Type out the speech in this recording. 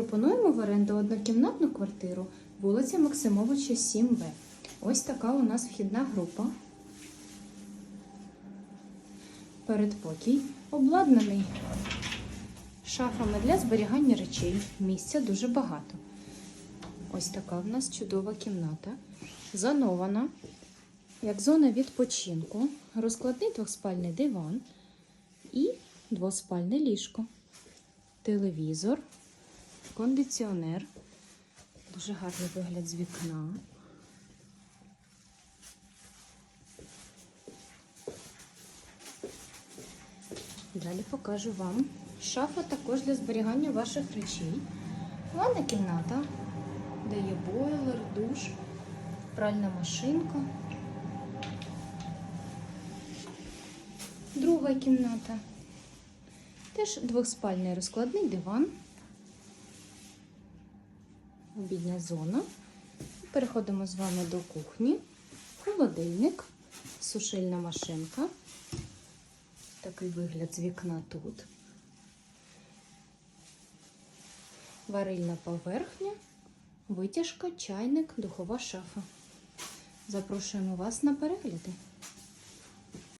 Пропонуємо в оренду однокімнатну квартиру, вулиця Максимовича, 7Б. Ось така у нас вхідна група. Передпокій обладнаний шафами для зберігання речей. Місця дуже багато. Ось така в нас чудова кімната. Зонована, як зона відпочинку, розкладний двохспальний диван і двоспальне ліжко, телевізор, кондиціонер. Дуже гарний вигляд з вікна. Далі покажу вам. Шафа також для зберігання ваших речей. Ванна кімната, де є бойлер, душ, пральна машинка. Друга кімната. Теж двохспальний розкладний диван. Обідня зона. Переходимо з вами до кухні. Холодильник, сушильна машинка. Такий вигляд з вікна тут. Варильна поверхня, витяжка, чайник, духова шафа. Запрошуємо вас на перегляди.